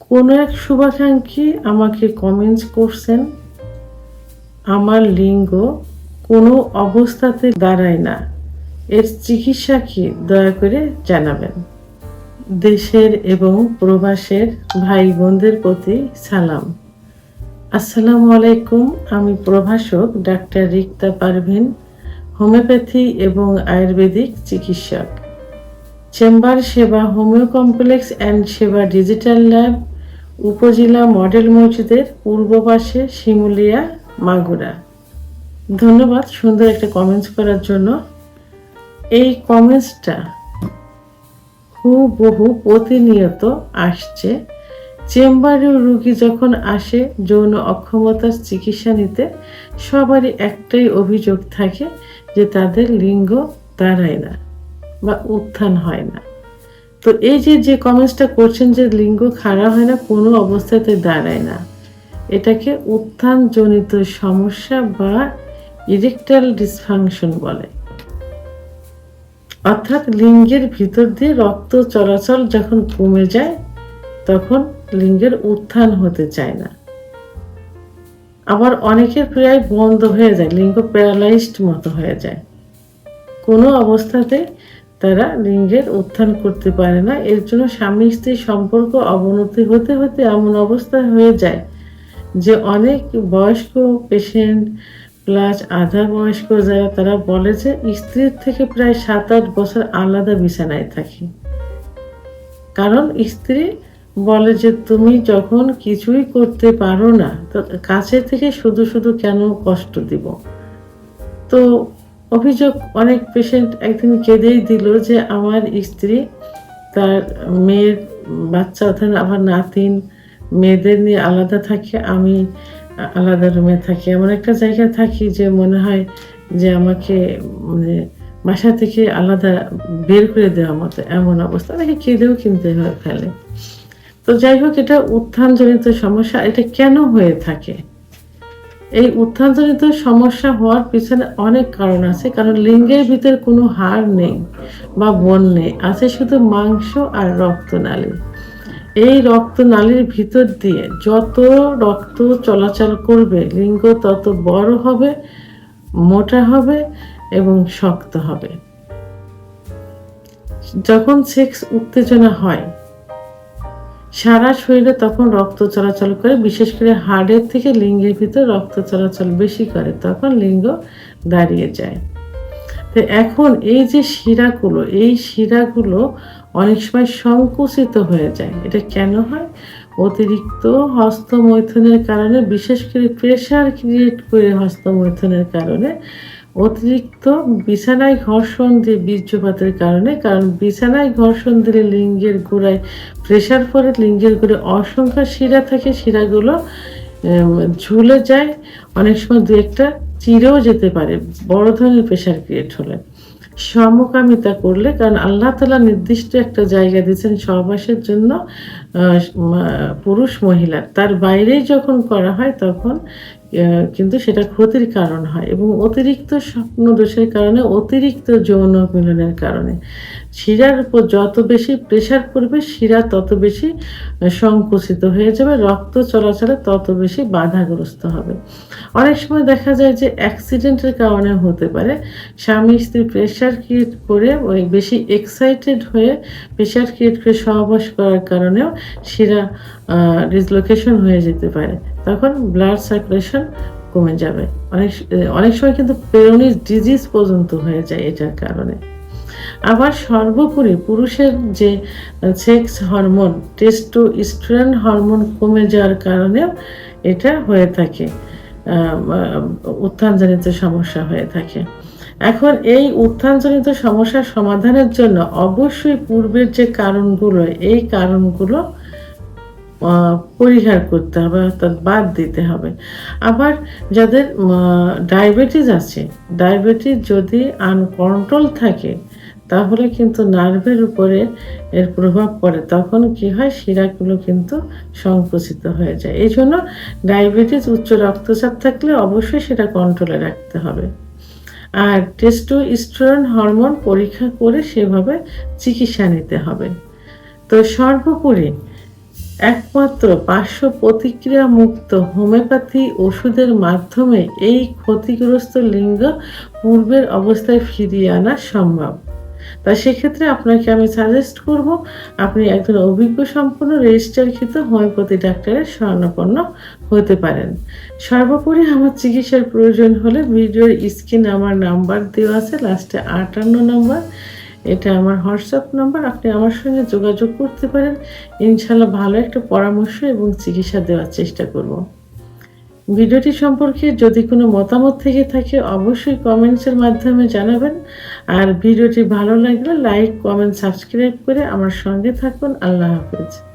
কোনো এক শুভাকাঙ্ক্ষী আমাকে কমেন্টস করছেন, আমার লিঙ্গ কোনো অবস্থাতে দাঁড়ায় না। এর চিকিৎসা কি দয়া করে জানাবেন। দেশের এবং প্রবাসের ভাই বোনদের প্রতি সালাম। আসসালামু আলাইকুম, আমি প্রভাষক ডাক্তার রিক্তা পারভিন, হোমিওপ্যাথি এবং আয়ুর্বেদিক চিকিৎসক। Chamber Seba homeo complex and Seba digital lab উপজেলা মডেল মসজিদের পূর্ব পাশে শিমুলিয়া মাগুরা। ধন্যবাদ সুন্দর একটা কমেন্টস করার জন্য। এই কমেন্টসটা হুবহু প্রতিনিয়ত আসছে। চেম্বারে রুগী যখন আসে, যৌন অক্ষমতার চিকিৎসা নিতে সবারই একটাই অভিযোগ থাকে যে তাদের লিঙ্গ দাঁড়ায় না বা উত্থান হয় না। তো এই যে যে কমেন্টসটা করছেন যে লিঙ্গ খাড়া হয় না, কোনো অবস্থাতে দাঁড়ায় না। এটাকে উত্থানজনিত সমস্যা বা ইরেকটাল ডিসফাংশন বলে। অর্থাৎ লিঙ্গের ভিতর দিয়ে রক্ত চলাচল যখন কমে যায়, তখন লিঙ্গের উত্থান হতে চায় না। আবার অনেকের প্রায় বন্ধ হয়ে যায়, লিঙ্গ প্যারালাইজড মতো হয়ে যায়। কোনো অবস্থাতে তারা লিঙ্গের উত্থান করতে পারে না। এর জন্য স্বামী স্ত্রীর সম্পর্ক অবনতি হতে হতে এমন অবস্থা হয়ে যায় যে অনেক বয়স্ক পেশেন্ট প্লাস আধা বয়স্ক যারা, তারা বলে যে স্ত্রীর থেকে প্রায় সাত আট বছর আলাদা বিছানায় থাকি। কারণ স্ত্রী বলে যে তুমি যখন কিছুই করতে পারো না কাছে থেকে শুধু শুধু কেন কষ্ট দিব? তো অভিযোগ অনেক পেশেন্ট একদিন কেঁদেই দিল যে আমার স্ত্রী তার মেয়ের বাচ্চা অর্থাৎ আমার নাতিন মেয়েদের নিয়ে আলাদা থাকে, আমি আলাদা রুমে থাকি। এমন একটা জায়গায় থাকি যে মনে হয় যে আমাকে মানে বাসা থেকে আলাদা বের করে দেওয়ার মতো এমন অবস্থা। অনেকে কেঁদেও কিনতে হয় ফেলে। তো যাই হোক, এটা উত্থানজনিত সমস্যা। এটা কেন হয়ে থাকে? এই উত্থানজনিত সমস্যা হওয়ার পিছনে অনেক কারণ আছে, কারণ লিঙ্গের ভিতরে কোনো হাড় নেই বা বন নেই, আছে শুধু মাংস আর রক্তনালী। এই রক্তনালীর ভিতর দিয়ে যত রক্ত চলাচল করবে, লিঙ্গ তত বড় হবে, মোটা হবে এবং শক্ত হবে। যখন সেক্স উত্তেজনা হয় সারা শরীরে তখন রক্ত চলাচল করে, বিশেষ করে হাড়ের থেকে লিঙ্গের ভিতর রক্ত চলাচল বেশি করে, তখন লিঙ্গ দাঁড়িয়ে যায়। তো এখন এই যে শিরাগুলো, এই শিরাগুলো অনেক সময় সংকুচিত হয়ে যায়। এটা কেন হয়? অতিরিক্ত হস্তমৈথুনের কারণে, বিশেষ করে প্রেশার ক্রিয়েট করে হস্তমৈথুনের কারণে অতিরিক্ত বিছানায় ঘর্ষণ দিয়ে বীর্যপাতের কারণে, কারণ বিছানায় ঘর্ষণ দিলে লিঙ্গের গোড়ায় প্রেশার পরে লিঙ্গের গোড়ায় অসংখ্য শিরা থাকে, শিরাগুলো ঝুলে যায়। অনেক সময় দু একটা চিরেও যেতে পারে, বড় ধরনের প্রেশার ক্রিয়েট হলে। সমকামিতা করলে, কারণ আল্লাহ তালা নির্দিষ্ট একটা জায়গা দিয়েছেন সহবাসের জন্য পুরুষ মহিলা তার বাইরেই যখন করা হয় তখন কিন্তু সেটা ক্ষতির কারণ হয় এবং অতিরিক্ত স্বপ্ন দোষের কারণে, অতিরিক্ত যৌন মিলনের কারণে। শিরার উপর যত বেশি প্রেশার পড়বে, শিরা তত বেশি সংকুচিত হয়ে যাবে, রক্ত চলাচলে তত বেশি বাধাগ্রস্ত হবে। অনেক সময় দেখা যায় যে অ্যাক্সিডেন্টের কারণে হতে পারে। স্বামী স্ত্রী প্রেশার ক্রিয়েট করে ওই বেশি এক্সাইটেড হয়ে প্রেশার ক্রিয়েট করে সহবাস করার কারণেও শিরা ডিসলোকেশন হয়ে যেতে পারে। তখন ব্লাড সার্কুলেশন কমে যাবে। অনেক অনেক সময় কিন্তু পেরোনিস ডিজিজ পর্যন্ত হয়ে যায় এটার কারণে। আবার সর্বোপরি পুরুষের যে সেক্স হরমোন টেস্টোস্টেরন হরমোন কমে যাওয়ার কারণেও এটা হয়ে থাকে। উত্থানজনিত সমস্যা হয়ে থাকে। এখন এই উত্থানজনিত সমস্যার সমাধানের জন্য অবশ্যই পূর্বের যে কারণগুলো, এই কারণগুলো পরিহার করতে হবে, অর্থাৎ বাদ দিতে হবে। আবার যাদের ডায়াবেটিস আছে ডায়াবেটিস যদি আনকন্ট্রোল থাকে, তাহলে কিন্তু নার্ভের উপরে এর প্রভাব পড়ে। তখন কি হয়? শিরাগুলো কিন্তু সংকুচিত হয়ে যায়। এই জন্য ডায়াবেটিস উচ্চ রক্তচাপ থাকলে অবশ্যই সেটা কন্ট্রোলে রাখতে হবে। আর টেস্টো টেস্টোস্টেরন হরমোন পরীক্ষা করে সেভাবে চিকিৎসা নিতে হবে। তো সর্বোপরি একমাত্র পার্শ্ব প্রতিক্রিয়া মুক্ত হোমিওপ্যাথি ওষুধের মাধ্যমে এই ক্ষতিগ্রস্ত লিঙ্গ পূর্বের অবস্থায় ফিরিয়ে আনা সম্ভব। তা সেক্ষেত্রে আপনাকে আমি সাজেস্ট করব, আপনি একজন অভিজ্ঞ সম্পন্ন রেজিস্টারকৃত হোমিওপ্যাথি ডাক্তারের শরণাপন্ন হতে পারেন। সর্বোপরি আমার চিকিৎসার প্রয়োজন হলে ভিডিওর স্ক্রিনে আমার নাম্বার দেওয়া আছে লাস্টে আটান্ন নাম্বার। এটা আমার হোয়াটসঅ্যাপ নাম্বার, আপনি আমার সঙ্গে যোগাযোগ করতে পারেন। ইনশাল্লাহ ভালো একটা পরামর্শ এবং চিকিৎসা দেওয়ার চেষ্টা করব। ভিডিওটি সম্পর্কে যদি কোনো মতামত থেকে থাকে, অবশ্যই কমেন্টসের মাধ্যমে জানাবেন। আর ভিডিওটি ভালো লাগলে লাইক, কমেন্ট, সাবস্ক্রাইব করে আমার সঙ্গে থাকুন। আল্লাহ হাফেজ।